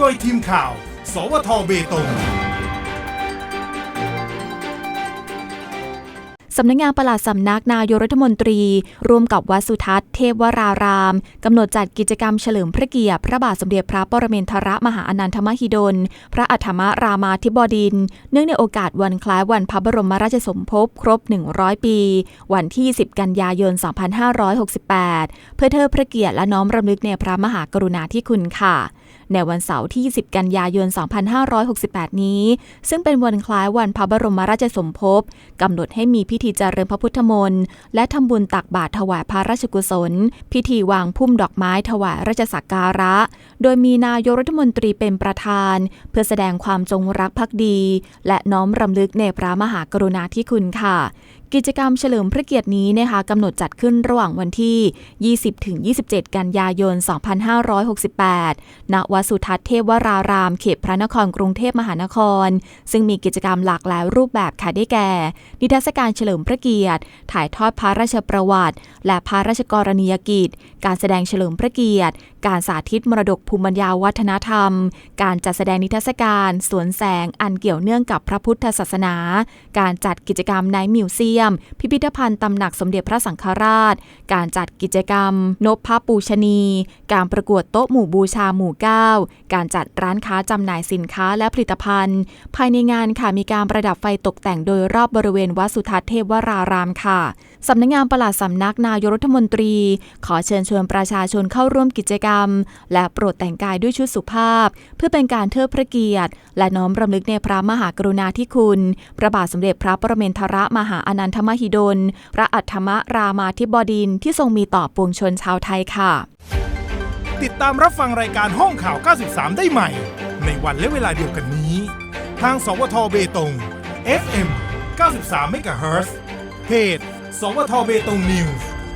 โดยทีมข่าว สวทเบตงสำนักงานปลัดสำนักนายกรัฐมนตรี ร่วมกับวัดสุทัศน์เทพวราราม กำหนดจัดกิจกรรมเฉลิมพระเกียรติพระบาทสมเด็จพระปรมินทรมหาอนันทมหิดล พระอัฏฐมรามาธิบดิน เนื่องในโอกาสวันคล้ายวันพระบรมราชสมภพครบ 100 ปี วันที่ 10 กันยายน 2568 เพื่อเทิดพระเกียรติและน้อมรำลึกในพระมหากรุณาธิคุณค่ะ ในวันเสาร์ที่ 20 กันยายน 2568 นี้ ซึ่งเป็นวันคล้ายวันพระบรมราชสมภพกำหนดให้มีพิธีเจริญพระพุทธมนต์และทำบุญตักบาตรถวายพระราชกุศล พิธีวางพุ่มดอกไม้ถวายราชสักการะ โดยมีนายกรัฐมนตรีเป็นประธาน เพื่อแสดงความจงรักภักดี และน้อมรำลึกในพระมหากรุณาธิคุณค่ะกิจกรรมเฉลิมพระเกียรตินี้นะคะกำหนดจัดขึ้นระหว่างวันที่ 20-27 กันยายน 2568 ณ วัดสุทัศน์เทพวราราม เขตพระนครกรุงเทพมหานคร ซึ่งมีกิจกรรมหลากหลายรูปแบบค่ะได้แก่ นิทรรศการเฉลิมพระเกียรติ ถ่ายทอดพระราชประวัติ และพระราชกรณียกิจ การแสดงเฉลิมพระเกียรติการสาธิตมรดกภูมิปัญญาวัฒนธรรม การจัดแสดงนิทรรศการสวนแสงอันเกี่ยวเนื่องกับพระพุทธศาสนา การจัดกิจกรรมในมิวเซียม พิพิธภัณฑ์ตำหนักสมเด็จพระสังฆราช การจัดกิจกรรมนพพระปูชนี การประกวดโต๊ะหมู่บูชาหมู่เก้าการจัดร้านค้าจำหน่ายสินค้าและผลิตภัณฑ์ ภายในงานค่ะมีการประดับไฟตกแต่งโดยรอบบริเวณวัดสุทัศน์เทพวรารามค่ะสำนักงานปลัดสำนักนายกรัฐมนตรี ขอเชิญชวนประชาชนเข้าร่วมกิจกรรมและโปรดแต่งกายด้วยชุดสุภาพ เพื่อเป็นการเทิดพระเกียรติ และน้อมรำลึกในพระมหากรุณาธิคุณ พระบาทสมเด็จพระปรมินทรมหาอนันทมหิดล พระอัฏฐมรามาธิบดินทรที่ทรงมีต่อปวงชนชาวไทยค่ะ ติดตามรับฟังรายการห้องข่าว 93 ได้ใหม่ ในวันและเวลาเดียวกันนี้ ทาง สวทเบตง FM 93เมกะเฮิรตซ์เพจ สวทเบตงนิวส์